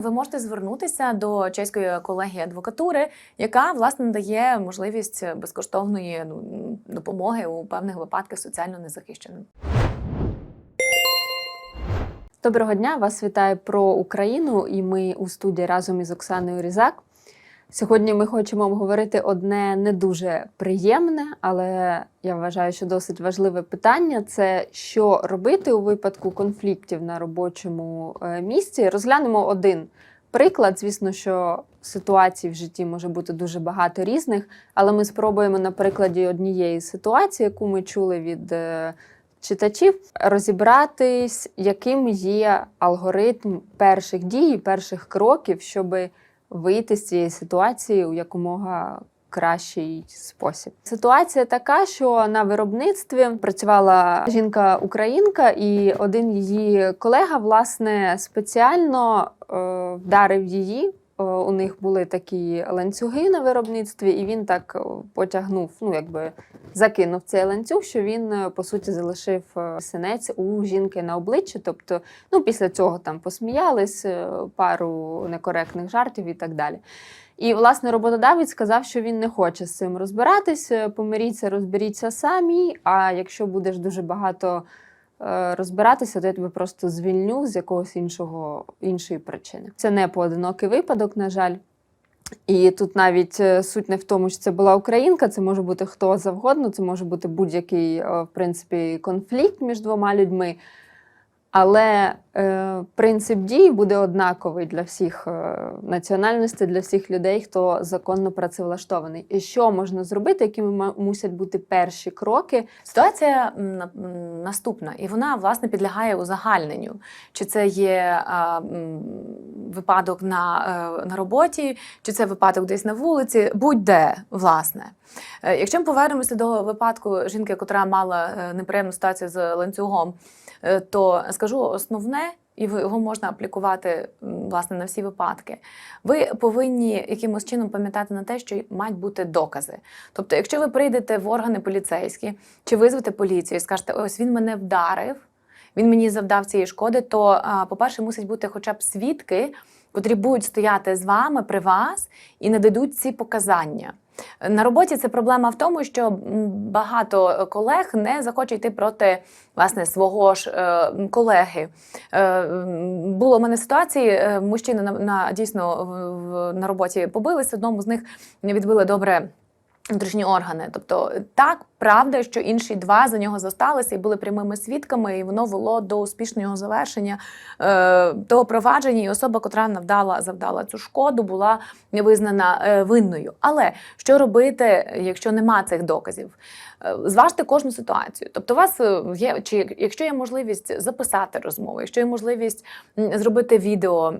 Ви можете звернутися до чеської колегії адвокатури, яка власне дає можливість безкоштовної ну, допомоги у певних випадках соціально незахищеним. Доброго дня, вас вітає про Україну, і ми у студії разом із Оксаною Різак. Сьогодні ми хочемо обговорити одне не дуже приємне, але я вважаю, що досить важливе питання це що робити у випадку конфліктів на робочому е, місці. Розглянемо один приклад. Звісно, що ситуацій в житті може бути дуже багато різних, але ми спробуємо на прикладі однієї ситуації, яку ми чули від е, читачів, розібратись, яким є алгоритм перших дій, перших кроків, щоб вийти з цієї ситуації у якомога кращий спосіб. Ситуація така, що на виробництві працювала жінка-українка, і один її колега, власне, спеціально е, вдарив її. Е, У них були такі ланцюги на виробництві, і він так е, потягнув, ну якби закинув цей ланцюг, що він е, по суті залишив синець у жінки на обличчі. Тобто, ну після цього там посміялись, пару некоректних жартів і так далі. І власне роботодавець сказав, що він не хоче з цим розбиратись. Помиріться, розберіться самі. А якщо будеш дуже багато розбиратися, то я тебе просто звільню з якогось іншого іншої причини. Це не поодинокий випадок, на жаль. І тут навіть е, суть не в тому, що це була українка, це може бути хто завгодно, це може бути будь-який е, в принципі конфлікт між двома людьми. Але е, принцип дій буде однаковий для всіх е, національностей, для всіх людей, хто законно працевлаштований. І що можна зробити, якими мусять бути перші кроки, Ситуація на- наступна, і вона власне підлягає узагальненню. Чи це є м, випадок на, е, на роботі, чи це випадок десь на вулиці, будь-де, власне. Е, Якщо ми повернемося до випадку жінки, яка мала е, неприємну ситуацію з ланцюгом, е, то скажу основне. І його можна аплікувати власне на всі випадки. Ви повинні якимось чином пам'ятати на те, що мають бути докази. Тобто, якщо ви прийдете в органи поліцейські чи визвете поліцію і скажете, ось він мене вдарив, він мені завдав цієї шкоди, то, по-перше, мусять бути хоча б свідки, котрі будуть стояти з вами при вас і нададуть ці показання. На роботі це проблема в тому, що багато колег не захоче йти проти власне свого ж е, колеги. Е, було в мене ситуації, е, мужчини на, на дійсно в, на роботі побились. Одному з них відбили добре внутрішні органи. Тобто, так, правда, що інші два за нього зосталися і були прямими свідками, і воно вело до успішного завершення е, того провадження, і особа, котра навдала, завдала цю шкоду, була визнана е, винною. Але що робити, якщо нема цих доказів? Е, Зважте кожну ситуацію. Тобто, у вас е, є, чи якщо є можливість записати розмову, якщо є можливість зробити відео,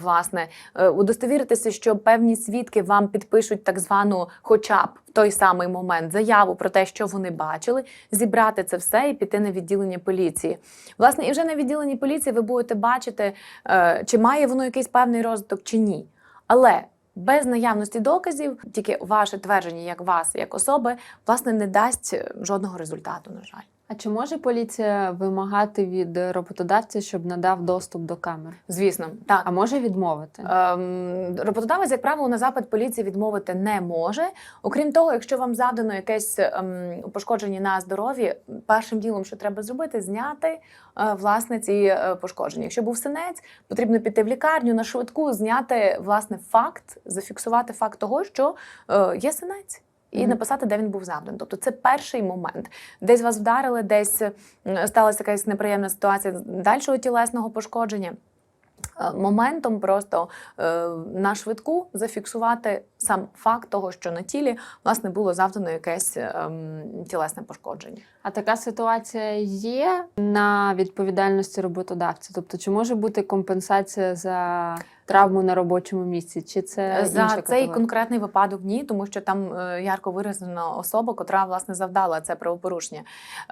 власне, е, удостовіритися, що певні свідки вам підпишуть так звану, хоча б той самий момент заяву про те, що вони бачили, зібрати це все і піти на відділення поліції. Власне, і вже на відділенні поліції ви будете бачити, е, чи має воно якийсь певний розвиток чи ні. Але без наявності доказів, тільки ваше твердження як вас, як особи, власне, не дасть е, жодного результату, на жаль. А чи може поліція вимагати від роботодавця, щоб надав доступ до камер? Звісно, так. А може відмовити? Ем, Роботодавець, як правило, на запит поліції відмовити не може. Окрім того, якщо вам завдано якесь ем, пошкодження на здоров'ї, першим ділом, що треба зробити, зняти е, власне ці е, пошкодження. Якщо був синець, потрібно піти в лікарню на швидку, зняти власне факт, зафіксувати факт того, що е, є синець. І Мгм. написати, де він був завданий. Тобто це перший момент. Десь вас вдарили, десь сталася якась неприємна ситуація дальшого тілесного пошкодження. Е, Моментом просто е, на швидку зафіксувати сам факт того, що на тілі власне було завдано якесь тілесне пошкодження. А така ситуація є на відповідальності роботодавця? Тобто, чи може бути компенсація за травму на робочому місці? Чи це За інша цей категорія? конкретний випадок ні, тому що там е, ярко виражена особа, котра власне завдала це правопорушення,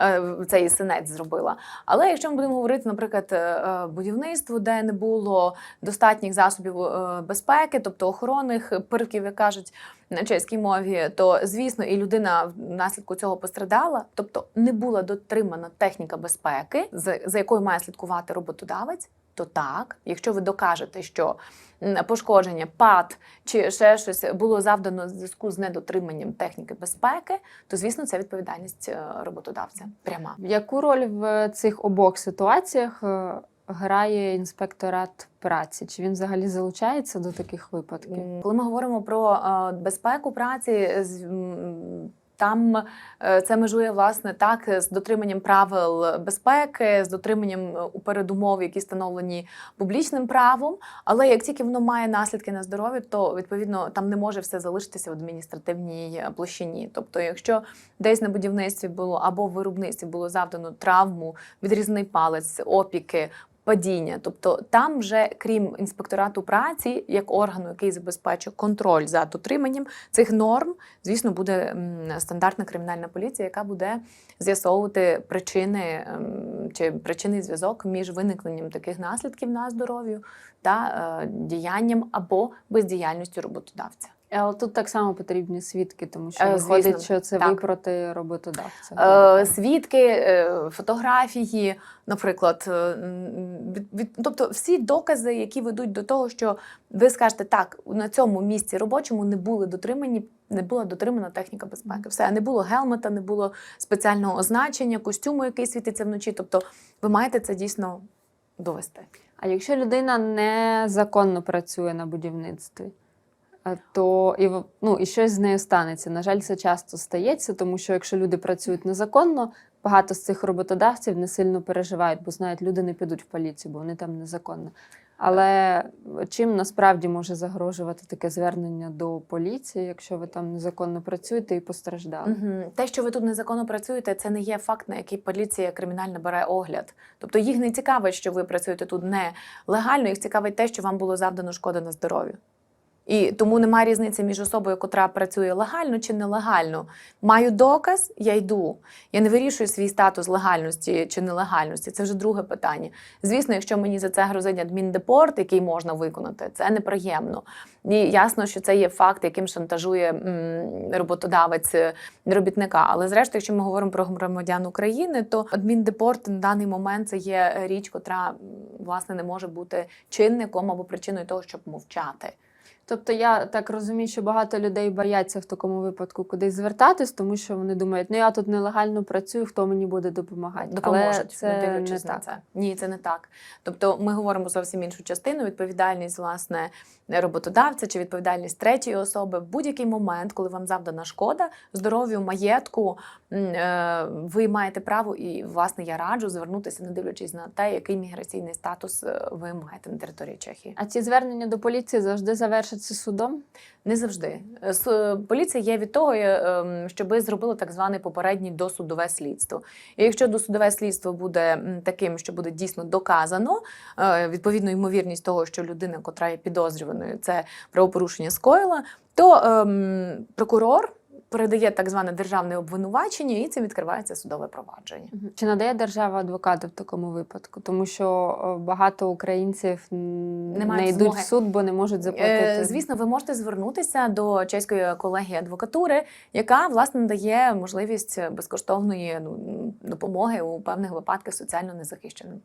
е, цей синець зробила. Але якщо ми будемо говорити, наприклад, е, е, будівництво, де не було достатніх засобів е, безпеки, тобто охоронних перків, як кажуть на чеській мові, то звісно, і людина внаслідку цього пострадала, тобто не була дотримана техніка безпеки, за якою має слідкувати роботодавець. То так. Якщо ви докажете, що пошкодження, пад чи ще щось було завдано в зв'язку з недотриманням техніки безпеки, то звісно це відповідальність е, роботодавця. Пряма. Яку роль в цих обох ситуаціях е, грає інспекторат праці? Чи він взагалі залучається до таких випадків? Коли ми говоримо про е, безпеку праці, там е, це межує власне так з дотриманням правил безпеки, з дотриманням е, у передумов, які встановлені публічним правом. Але як тільки воно має наслідки на здоров'я, то відповідно там не може все залишитися в адміністративній е, площині. Тобто, якщо десь на будівництві було або в виробництві було завдано травму, відрізаний палець, опіки. Падіння, тобто там вже крім інспекторату праці, як органу, який забезпечує контроль за дотриманням цих норм, звісно, буде стандартна кримінальна поліція, яка буде з'ясовувати причини ем, чи причинний зв'язок між виникненням таких наслідків на здоров'ю та е, діянням або бездіяльністю роботодавця. Але тут так само потрібні свідки, тому що Е, виходить, звісно, що це так. ви проти роботодавця. Е, свідки, е, фотографії, наприклад, е, від, від, тобто всі докази, які ведуть до того, що ви скажете, так, на цьому місці робочому не були дотримані. Не була дотримана техніка безпеки. Все не було гелмета, не було спеціального означення, костюму, який світиться вночі. Тобто, ви маєте це дійсно довести. А якщо людина незаконно працює на будівництві, е, то і, ну, і щось з нею станеться. На жаль, це часто стається, тому що якщо люди працюють незаконно, багато з цих роботодавців не сильно переживають, бо знають, люди не підуть в поліцію, бо вони там незаконно. Але чим насправді може загрожувати таке звернення до поліції, якщо ви там незаконно працюєте і постраждали? Угу. Те, що ви тут незаконно працюєте, це не є факт, на який поліція кримінально бере огляд. Тобто їх не цікавить, що ви працюєте тут нелегально, їх цікавить те, що вам було завдано шкода на здоров'ю. І тому немає різниці між особою, яка працює легально чи нелегально. Маю доказ, я йду. Я не вирішую свій статус легальності чи нелегальності. Це вже друге питання. Звісно, якщо мені за це грозить адміндепорт, який можна виконати, це неприємно. І ясно, що це є факт, яким шантажує роботодавець е, робітника. Але зрештою, якщо ми говоримо про громадян України, то адміндепорт на даний момент це є річ, котра власне не може бути чинником або причиною того, щоб мовчати. Тобто я так розумію, що багато людей бояться в такому випадку кудись звертатись, тому що вони думають, ну я тут нелегально працюю, хто мені буде допомагати. допоможуть, Але це не не дивлячись на це. Ні, це не так. Тобто, ми говоримо зовсім іншу частину. Відповідальність власне роботодавця чи відповідальність третьої особи в будь-який момент, коли вам завдана шкода, здоров'ю, маєтку, е, ви маєте право, і власне я раджу звернутися, не дивлячись на те, який міграційний статус е, ви маєте на території Чехії. А ці звернення до поліції завжди завершаться судом. Не завжди. Е, Поліція є від того, е, ем, щоб зробили так зване попереднє досудове слідство. І якщо досудове слідство буде таким, що буде дійсно доказано, е, відповідно ймовірність того, що людина, котра є підозрюваною, це правопорушення скоїла, то ем, прокурор передає так зване державне обвинувачення, і цим відкривається судове провадження. Чи надає держава адвоката в такому випадку? Тому що е, багато українців Не не, йдуть змоги. в суд, бо не можуть заплатити. Е, Звісно, ви можете звернутися до чеської колегії адвокатури, яка власне дає можливість безкоштовної ну, допомоги у певних випадках соціально незахищеним.